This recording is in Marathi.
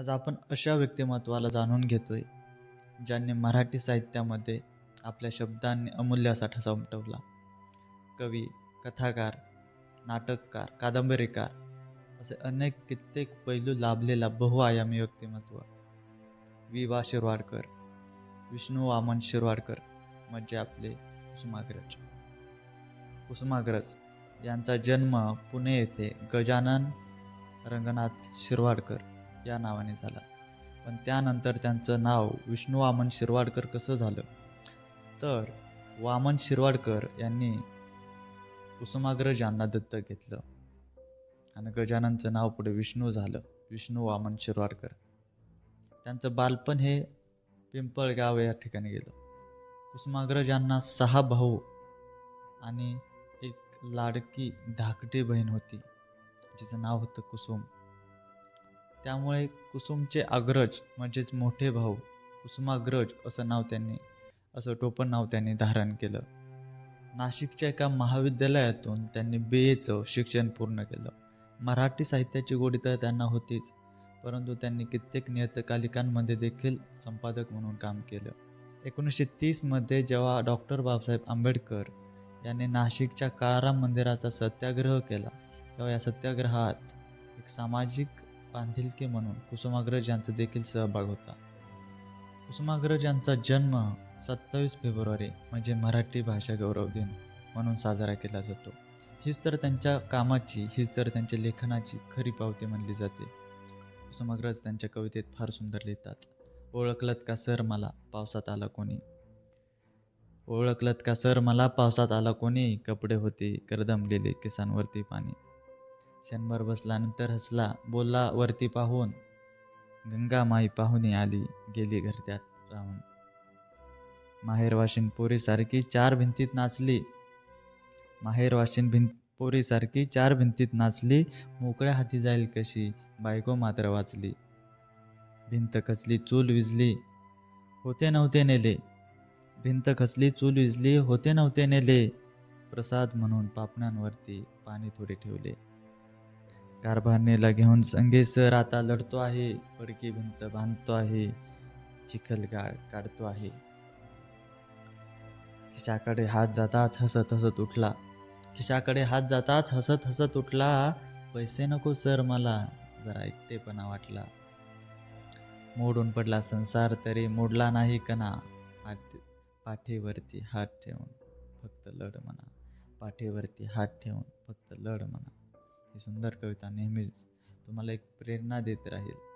आज आपण अशा व्यक्तिमत्वाला जाणून घेतोय ज्यांनी मराठी साहित्यामध्ये आपल्या शब्दांनी अमूल्य साठा समटवला कवी कथाकार नाटककार कादंबरीकार असे अनेक कित्येक पैलू लाभलेला बहुआयामी व्यक्तिमत्व. वि वा. शिरवाडकर विष्णू वामन शिरवाडकर म्हणजे आपले कुसुमाग्रज. कुसुमाग्रज यांचा जन्म पुणे येथे गजानन रंगनाथ शिरवाडकर या नावाने झाला. पण त्यानंतर त्यांचं नाव विष्णू वामन शिरवाडकर कसं झालं? तर वामन शिरवाडकर यांनी कुसुमाग्रज यांना दत्तक घेतलं. आणि गजाननचं नाव पुढे विष्णू झालं विष्णू वामन शिरवाडकर. त्यांचं बालपण हे पिंपळगाव या ठिकाणी गेलं. कुसुमाग्रज यांना सहा भाऊ आणि एक लाडकी धाकटी बहीण होती जिचं नाव होतं कुसुम. त्यामुळे कुसुमचे अग्रज म्हणजेच मोठे भाऊ कुसुमाग्रज असं नाव त्यांनी असं टोपण नाव त्यांनी धारण केलं. नाशिकच्या एका महाविद्यालयातून त्यांनी बी एचं शिक्षण पूर्ण केलं. मराठी साहित्याची गोडी तर त्यांना होतीच परंतु त्यांनी कित्येक नियतकालिकांमध्ये देखील संपादक म्हणून काम केलं. एकोणीसशे तीसमध्ये जेव्हा डॉक्टर बाबासाहेब आंबेडकर यांनी नाशिकच्या काराम मंदिराचा सत्याग्रह केला तेव्हा या सत्याग्रहात एक सामाजिक बांधिलकी म्हणून कुसुमाग्रज यांचा देखील सहभाग होता. कुसुमाग्रज यांचा जन्म सत्तावीस फेब्रुवारी म्हणजे मराठी भाषा गौरव दिन म्हणून साजरा केला जातो. हीच तर त्यांच्या कामाची हीच तर त्यांच्या लेखनाची खरी पावती म्हणली जाते. कुसुमाग्रज त्यांच्या कवितेत फार सुंदर लिहितात. ओळखलत का सर मला पावसात आला कोणी? ओळखलत का सर मला पावसात आला कोणी? कपडे होते करदमलेले केसांवरती पाणी. क्षणभर बसल्यानंतर हसला बोलला वरती पाहून. गंगा माई आली गेली घरत्यात राहून. माहेर वाशिन पोरीसारखी चार भिंतीत नाचली. माहेर वाशिन भिंत पोरीसारखी चार भिंतीत नाचली मोकळ्या हाती जाईल कशी बायको मात्र वाचली. भिंत खचली चूल विजली होते नव्हते नेले. भिंत खचली चूल विजली होते नव्हते नेले. प्रसाद म्हणून पापण्यांवरती पाणी थोडे ठेवले. कारभारणीला घेऊन संगे सर आता लढतो आहे. पडकी भिंत बांधतो आहे. चिखल गाळ काढतो आहे. खिशाकडे हात जाताच हसत हसत उठला. खिशाकडे हात जाताच हसत हसत उठला. पैसे नको सर मला जरा एकटेपणा वाटला. मोडून पडला संसार तरी मोडला नाही कणा. हात पाठीवरती हात ठेवून फक्त लढ म्हणा. पाठीवरती हात ठेवून फक्त लढ म्हणा. ही सुंदर कविता नेहमीच तुम्हाला एक प्रेरणा देत राहील.